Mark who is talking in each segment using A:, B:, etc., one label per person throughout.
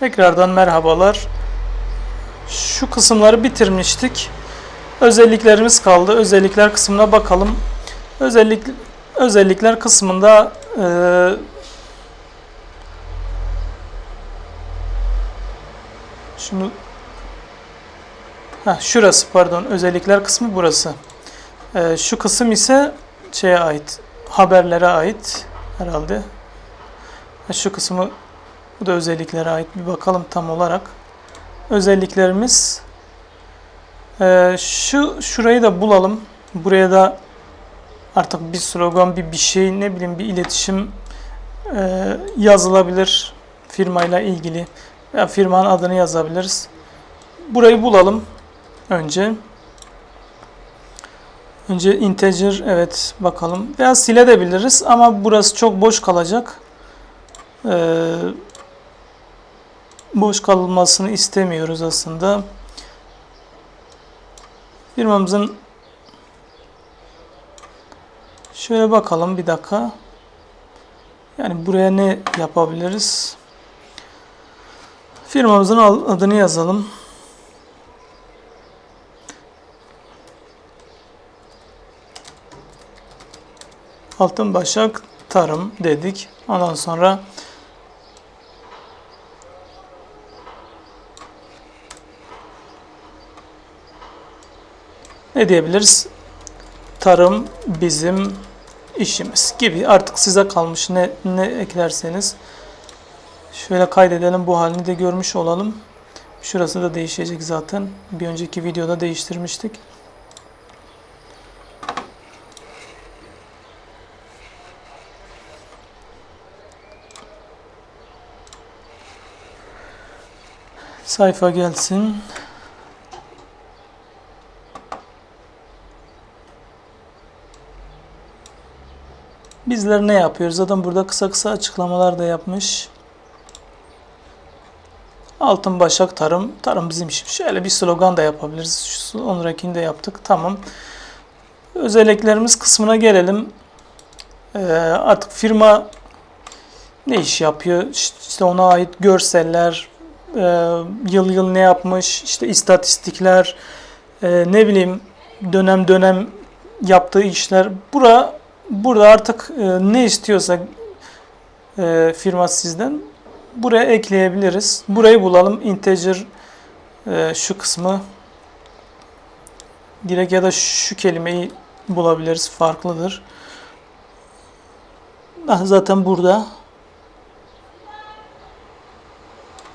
A: Tekrardan merhabalar. Şu kısımları bitirmiştik. Özelliklerimiz kaldı. Özellikler kısmına bakalım. Özellik özellikler kısmında eee şunu ha şurası pardon. Özellikler kısmı burası. Eee, şu kısım ise şeye ait. Haberlere ait herhalde. Ha, Şu kısmı bu da özelliklere ait. Bir bakalım tam olarak. Özelliklerimiz eee, şu şurayı da bulalım. Buraya da artık bir slogan, bir bir şey, ne bileyim bir iletişim eee, yazılabilir firmayla ilgili. Ya firmanın adını yazabiliriz. Burayı bulalım önce. Önce integer evet bakalım. Veya silebiliriz ama burası çok boş kalacak. Ee, boş kalmasını istemiyoruz aslında. Firmamızın şöyle bakalım bir dakika. Yani buraya ne yapabiliriz? Firmamızın adını yazalım. Altın Başak Tarım dedik. Ondan sonra ne diyebiliriz? Tarım bizim işimiz gibi. Artık size kalmış ne ne eklerseniz. Şöyle kaydedelim bu halini de görmüş olalım. Şurası da değişecek zaten. Bir önceki videoda değiştirmiştik. Sayfa gelsin. Bizler ne yapıyoruz? Zaten burada kısa kısa açıklamalar da yapmış. Altın Başak Tarım, tarım bizim işimiz. Şöyle bir slogan da yapabiliriz. Şu onrakini de yaptık. Tamam. Özelliklerimiz kısmına gelelim. Ee, artık firma ne iş yapıyor? İşte ona ait görseller, e, yıl yıl ne yapmış, işte istatistikler, e, ne bileyim dönem dönem yaptığı işler. Bura burada artık e, ne istiyorsa e, firma sizden buraya ekleyebiliriz. Burayı bulalım. Integer e, şu kısmı direkt ya da şu kelimeyi bulabiliriz. Farklıdır. Ah, zaten burada.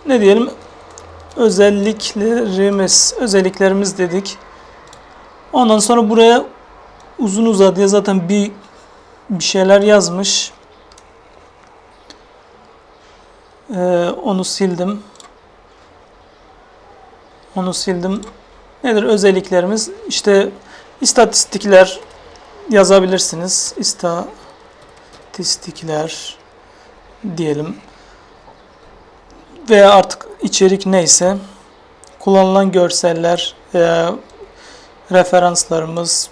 A: Ne diyelim? Özelliklerimiz, özelliklerimiz dedik. Ondan sonra buraya uzun uzadıya zaten bir bir şeyler yazmış. Ee, onu sildim. Onu sildim. Nedir özelliklerimiz? İşte istatistikler yazabilirsiniz. İstatistikler diyelim. Veya artık içerik neyse kullanılan görseller veya referanslarımız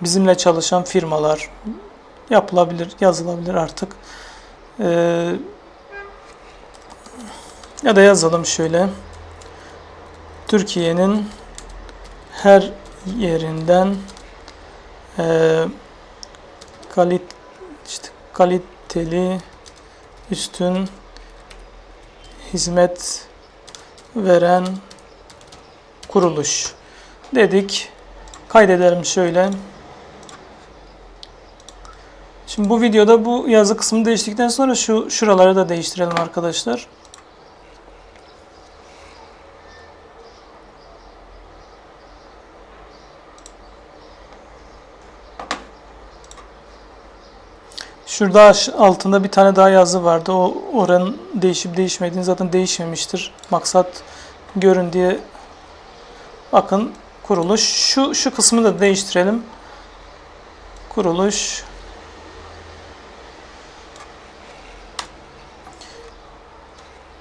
A: bizimle çalışan firmalar yapılabilir, yazılabilir artık. Ee, ya da yazalım şöyle. Türkiye'nin her yerinden e, kalit işte kaliteli üstün hizmet veren kuruluş dedik. Kaydedelim şöyle. Şimdi bu videoda bu yazı kısmı değiştikten sonra şu şuraları da değiştirelim arkadaşlar. Şurada altında bir tane daha yazı vardı. O oranın değişip değişmediğini zaten değişmemiştir. Maksat görün diye bakın kuruluş. Şu şu kısmı da değiştirelim. Kuruluş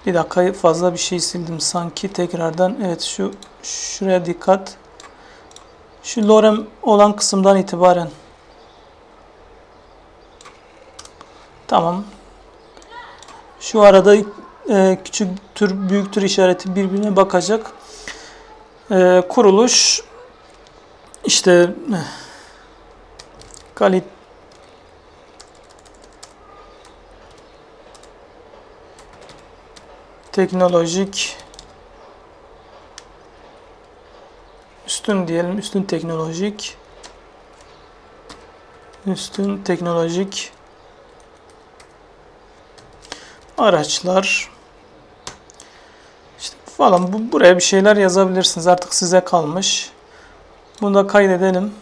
A: Bir dakika fazla bir şey sildim sanki tekrardan. Evet şu şuraya dikkat. Şu lorem olan kısımdan itibaren. Tamam. Şu arada e, küçük tür büyük tür işareti birbirine bakacak. E, kuruluş işte kalit teknolojik üstün diyelim üstün teknolojik üstün teknolojik araçlar. İşte falan bu, buraya bir şeyler yazabilirsiniz artık size kalmış. Bunu da kaydedelim.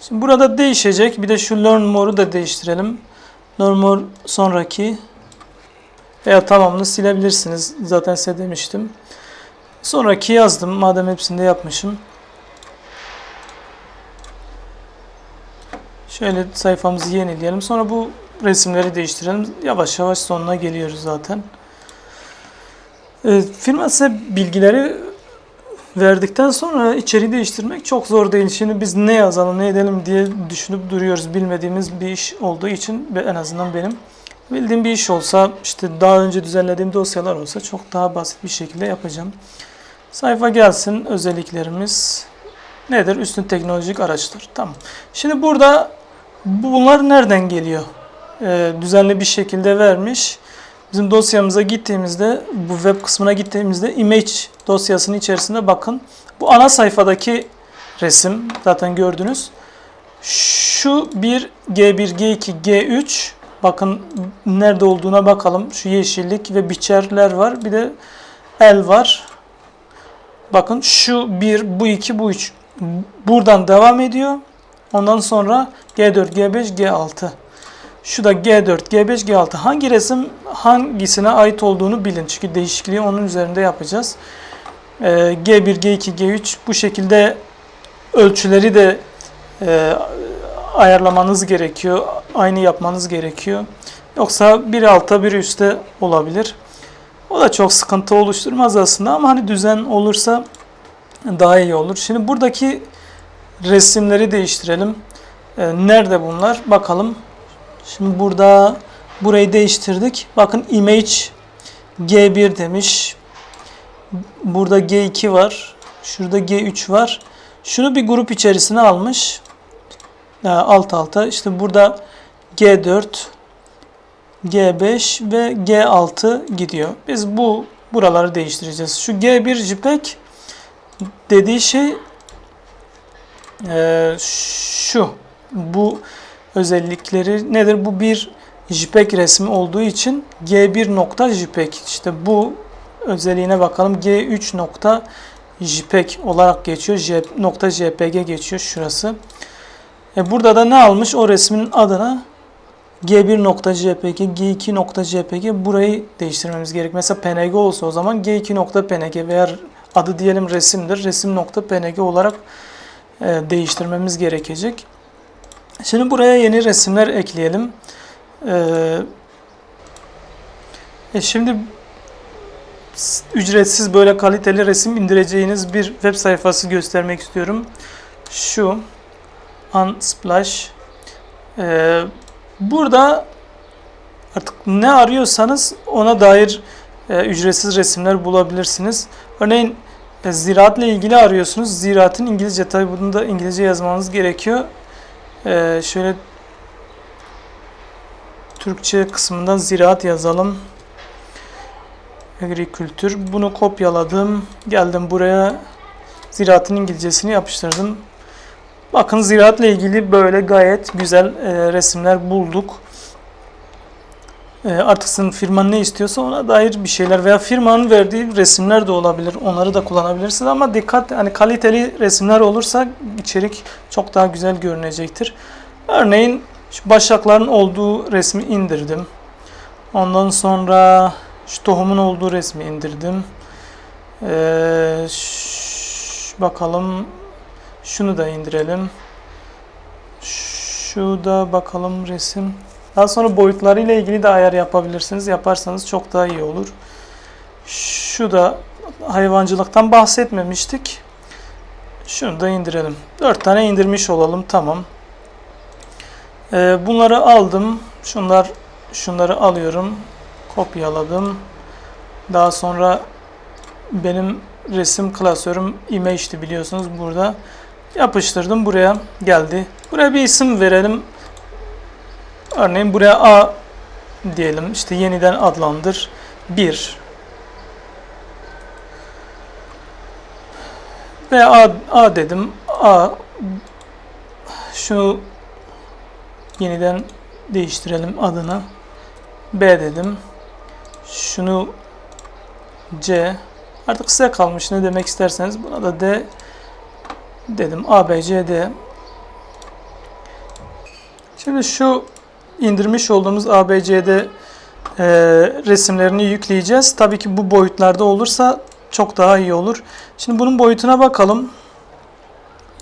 A: Şimdi burada değişecek bir de şu learn more'u da değiştirelim. Learn more sonraki veya tamamını silebilirsiniz zaten size demiştim sonraki yazdım madem hepsinde yapmışım Şöyle sayfamızı yenileyelim. Sonra bu resimleri değiştirelim. Yavaş yavaş sonuna geliyoruz zaten. E, firma size bilgileri verdikten sonra içeriği değiştirmek çok zor değil. Şimdi biz ne yazalım, ne edelim diye düşünüp duruyoruz. Bilmediğimiz bir iş olduğu için en azından benim bildiğim bir iş olsa, işte daha önce düzenlediğim dosyalar olsa çok daha basit bir şekilde yapacağım. Sayfa gelsin, özelliklerimiz nedir? Üstün teknolojik araçlar. Tamam. Şimdi burada bunlar nereden geliyor? Ee, düzenli bir şekilde vermiş. Bizim dosyamıza gittiğimizde, bu web kısmına gittiğimizde image dosyasının içerisinde bakın. Bu ana sayfadaki resim zaten gördünüz. Şu bir G1, G2, G3 bakın nerede olduğuna bakalım. Şu yeşillik ve biçerler var. Bir de el var. Bakın şu bir, bu iki, bu üç. Buradan devam ediyor. Ondan sonra G4, G5, G6. Şu da G4, G5, G6. Hangi resim hangisine ait olduğunu bilin. Çünkü değişikliği onun üzerinde yapacağız. Ee, G1, G2, G3 bu şekilde ölçüleri de e, ayarlamanız gerekiyor. Aynı yapmanız gerekiyor. Yoksa biri alta biri üstte olabilir. O da çok sıkıntı oluşturmaz aslında ama hani düzen olursa daha iyi olur. Şimdi buradaki resimleri değiştirelim. Ee, nerede bunlar? Bakalım. Şimdi burada burayı değiştirdik. Bakın image G1 demiş. Burada G2 var. Şurada G3 var. Şunu bir grup içerisine almış. Alt alta. İşte burada G4, G5 ve G6 gidiyor. Biz bu buraları değiştireceğiz. Şu G1 JPEG dediği şey e, şu. Bu özellikleri nedir? Bu bir JPEG resmi olduğu için G1.JPEG işte bu özelliğine bakalım. G3.JPEG olarak geçiyor. J.JPG geçiyor şurası. E burada da ne almış? O resmin adına G1.jpg, G2.jpg burayı değiştirmemiz gerek. Mesela png olsa o zaman G2.png veya adı diyelim resimdir. Resim.png olarak e, değiştirmemiz gerekecek. Şimdi buraya yeni resimler ekleyelim. Ee, e şimdi ücretsiz böyle kaliteli resim indireceğiniz bir web sayfası göstermek istiyorum. Şu Unsplash. Ee, burada artık ne arıyorsanız ona dair e, ücretsiz resimler bulabilirsiniz. Örneğin e, ziraatla ilgili arıyorsunuz. Ziraatın İngilizce tabi bunu da İngilizce yazmanız gerekiyor. Ee, şöyle Türkçe kısmından ziraat yazalım. Agrikültür. Bunu kopyaladım. Geldim buraya. Ziraatın İngilizcesini yapıştırdım. Bakın ziraatla ilgili böyle gayet güzel e, resimler bulduk. E, artık sizin firman ne istiyorsa ona dair bir şeyler veya firmanın verdiği resimler de olabilir. Onları da kullanabilirsiniz ama dikkat hani kaliteli resimler olursa içerik çok daha güzel görünecektir. Örneğin şu başakların olduğu resmi indirdim. Ondan sonra şu tohumun olduğu resmi indirdim. Ee, bakalım şunu da indirelim. Şu da bakalım resim. Daha sonra boyutları ile ilgili de ayar yapabilirsiniz. Yaparsanız çok daha iyi olur. Şu da hayvancılıktan bahsetmemiştik. Şunu da indirelim. 4 tane indirmiş olalım. Tamam. Ee, bunları aldım. Şunlar şunları alıyorum. kopyaladım. Daha sonra benim resim klasörüm image'ti biliyorsunuz burada. Yapıştırdım buraya geldi. Buraya bir isim verelim. Örneğin buraya A diyelim. İşte yeniden adlandır. 1 ve A, A dedim. A şu yeniden değiştirelim adını. B dedim. Şunu C artık size kalmış ne demek isterseniz buna da D dedim. A, B, C, D. Şimdi şu indirmiş olduğumuz A, B, C, D e, resimlerini yükleyeceğiz. Tabii ki bu boyutlarda olursa çok daha iyi olur. Şimdi bunun boyutuna bakalım.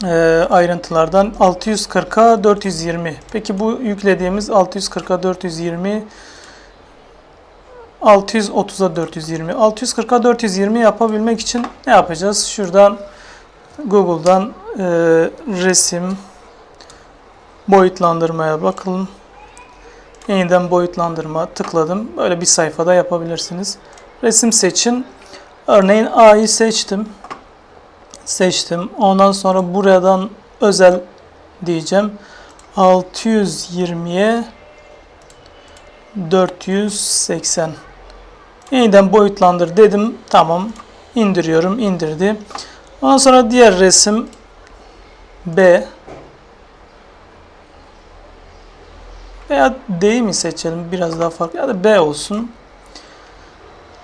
A: E, ayrıntılardan 640'a 420. Peki bu yüklediğimiz 640'a 420 630'a 420. 640'a 420 yapabilmek için ne yapacağız? Şuradan Google'dan e, resim boyutlandırmaya bakalım. Yeniden boyutlandırma tıkladım. Böyle bir sayfada yapabilirsiniz. Resim seçin. Örneğin A'yı seçtim. Seçtim. Ondan sonra buradan özel diyeceğim. 620'ye 480. Yeniden boyutlandır dedim. Tamam. İndiriyorum. indirdi. Ondan sonra diğer resim B. Veya D'yi mi seçelim? Biraz daha farklı. Ya da B olsun.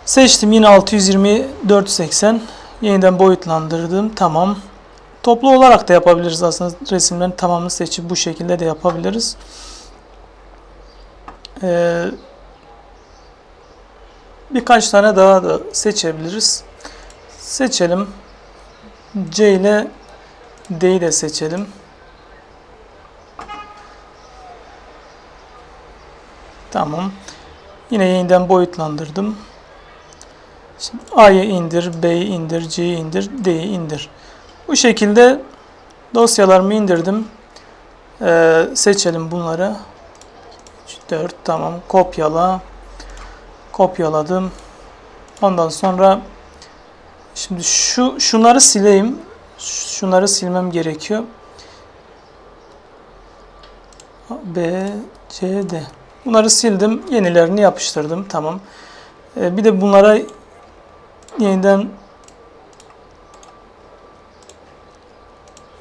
A: Seçtim. Yine 620 480. Yeniden boyutlandırdım. Tamam. Toplu olarak da yapabiliriz aslında. Resimlerin tamamını seçip bu şekilde de yapabiliriz. Ee, birkaç tane daha da seçebiliriz. Seçelim. C ile D'yi de seçelim. Tamam. Yine yeniden boyutlandırdım. Şimdi A'yı indir, B'yi indir, C'yi indir, D'yi indir. Bu şekilde dosyalarımı indirdim. Ee, seçelim bunları. 4 tamam. Kopyala. Kopyaladım. Ondan sonra şimdi şu şunları sileyim. Şunları silmem gerekiyor. B, C, D. Bunları sildim. Yenilerini yapıştırdım. Tamam. Ee, bir de bunlara yeniden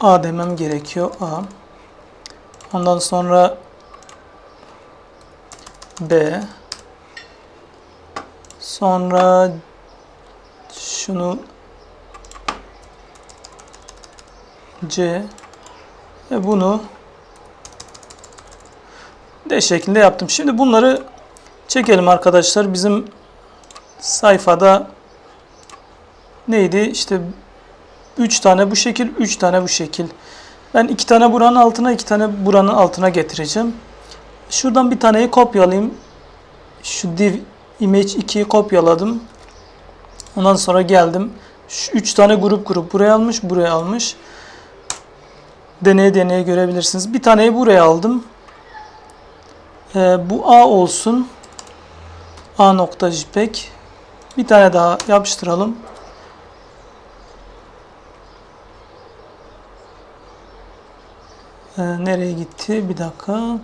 A: A demem gerekiyor. A. Ondan sonra B. Sonra şunu C ve bunu D şeklinde yaptım. Şimdi bunları çekelim arkadaşlar. Bizim sayfada neydi? İşte 3 tane bu şekil, 3 tane bu şekil. Ben 2 tane buranın altına, 2 tane buranın altına getireceğim. Şuradan bir taneyi kopyalayayım. Şu div image 2'yi kopyaladım. Ondan sonra geldim. Şu 3 tane grup grup buraya almış, buraya almış. Deneye deneye görebilirsiniz. Bir taneyi buraya aldım. Ee, bu A olsun. A nokta JPEG. Bir tane daha yapıştıralım. Ee, nereye gitti? Bir dakika.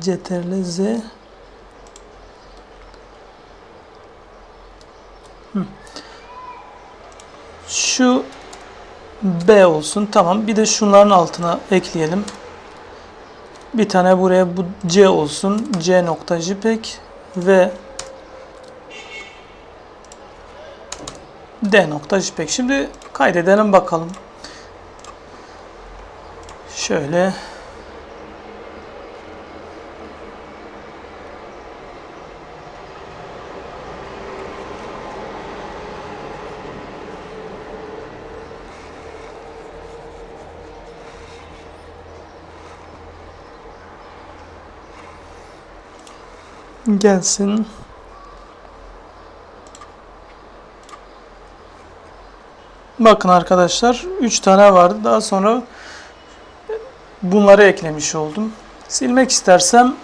A: Ctrl Z. Şu B olsun. Tamam. Bir de şunların altına ekleyelim. Bir tane buraya bu C olsun. C nokta JPEG ve D nokta JPEG. Şimdi kaydedelim bakalım. Şöyle gelsin. Bakın arkadaşlar 3 tane vardı. Daha sonra bunları eklemiş oldum. Silmek istersem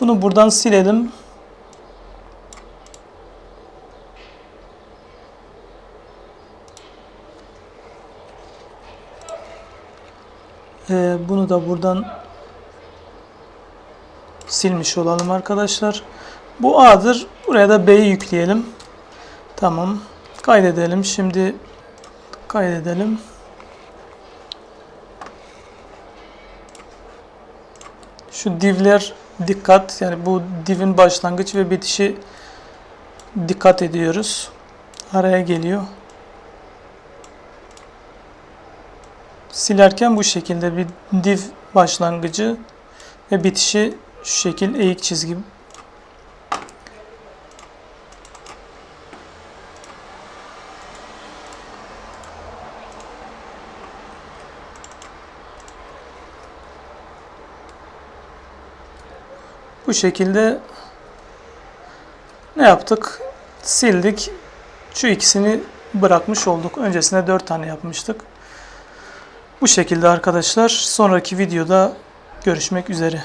A: bunu buradan silelim. Ee, bunu da buradan silmiş olalım arkadaşlar. Bu A'dır. Buraya da B'yi yükleyelim. Tamam. Kaydedelim. Şimdi kaydedelim. Şu divler dikkat. Yani bu divin başlangıç ve bitişi dikkat ediyoruz. Araya geliyor. Silerken bu şekilde bir div başlangıcı ve bitişi şu şekil eğik çizgi Bu şekilde ne yaptık? Sildik. Şu ikisini bırakmış olduk. Öncesinde 4 tane yapmıştık. Bu şekilde arkadaşlar. Sonraki videoda görüşmek üzere.